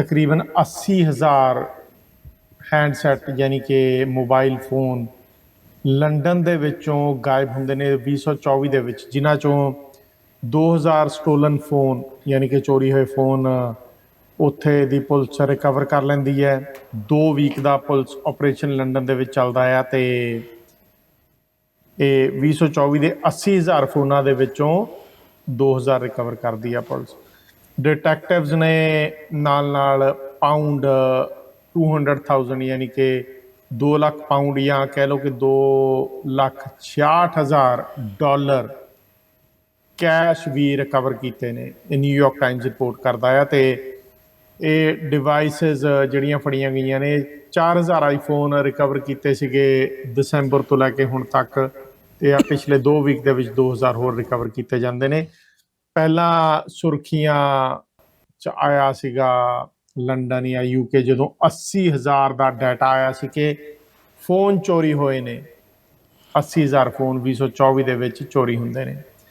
ਤਕਰੀਬਨ 80000 ਹੈਂਡਸੈਟ ਯਾਨੀ ਕਿ ਮੋਬਾਈਲ ਫੋਨ ਲੰਡਨ ਦੇ ਵਿੱਚੋਂ ਗਾਇਬ ਹੁੰਦੇ ਨੇ 2024 ਦੇ ਵਿੱਚ, ਜਿਨ੍ਹਾਂ ਚੋਂ 2000 ਸਟੋਲਨ ਫੋਨ ਯਾਨੀ ਕਿ ਚੋਰੀ ਹੋਏ ਫੋਨ ਉੱਥੇ ਦੀ ਪੁਲਿਸ ਰਿਕਵਰ ਕਰ ਲੈਂਦੀ ਹੈ। 2 ਵੀਕ ਦਾ ਪੁਲਿਸ ਆਪਰੇਸ਼ਨ ਲੰਡਨ ਦੇ ਵਿੱਚ ਚੱਲਦਾ ਆ ਤੇ ਇਹ 2024 ਦੇ 80000 ਫੋਨਾਂ ਦੇ ਵਿੱਚੋਂ 2000 ਰਿਕਵਰ ਕਰਦੀ ਆ ਪੁਲਿਸ। ਡਿਟੈਕਟਿਵਸ ਨੇ ਨਾਲ ਨਾਲ ਪਾਉਂਡ 200000 ਯਾਨੀ ਕਿ 2 ਲੱਖ ਪਾਉਂਡ ਜਾਂ ਕਹਿ ਲਓ ਕਿ 2 ਲੱਖ 66000 ਡਾਲਰ ਕੈਸ਼ ਵੀ ਰਿਕਵਰ ਕੀਤੇ ਨੇ ਇਹ ਨਿਊਯਾਰਕ ਟਾਈਮਜ਼ ਰਿਪੋਰਟ ਕਰਦਾ ਆ ਤੇ ਇਹ ਡਿਵਾਈਸਸ ਜਿਹੜੀਆਂ ਫੜੀਆਂ ਗਈਆਂ ਨੇ 4000 ਆਈਫੋਨ ਰਿਕਵਰ ਕੀਤੇ ਸੀਗੇ ਦਸੰਬਰ ਤੋਂ ਲੈ ਕੇ ਹੁਣ ਤੱਕ ਤੇ ਆ ਪਿਛਲੇ 2 ਵੀਕ ਦੇ ਵਿੱਚ 2000 ਹੋਰ ਰਿਕਵਰ ਕੀਤੇ ਜਾਂਦੇ ਨੇ। ਪਹਿਲਾਂ ਸੁਰਖੀਆਂ ਚ ਆਇਆ ਸੀਗਾ ਲੰਡਨ ਜਾਂ ਯੂਕੇ ਜਦੋਂ 80000 ਦਾ ਡਾਟਾ ਆਇਆ ਸੀ ਕਿ ਫੋਨ ਚੋਰੀ ਹੋਏ ਨੇ। 80000 ਫੋਨ 2024 ਦੇ ਵਿੱਚ ਚੋਰੀ ਹੁੰਦੇ ਨੇ।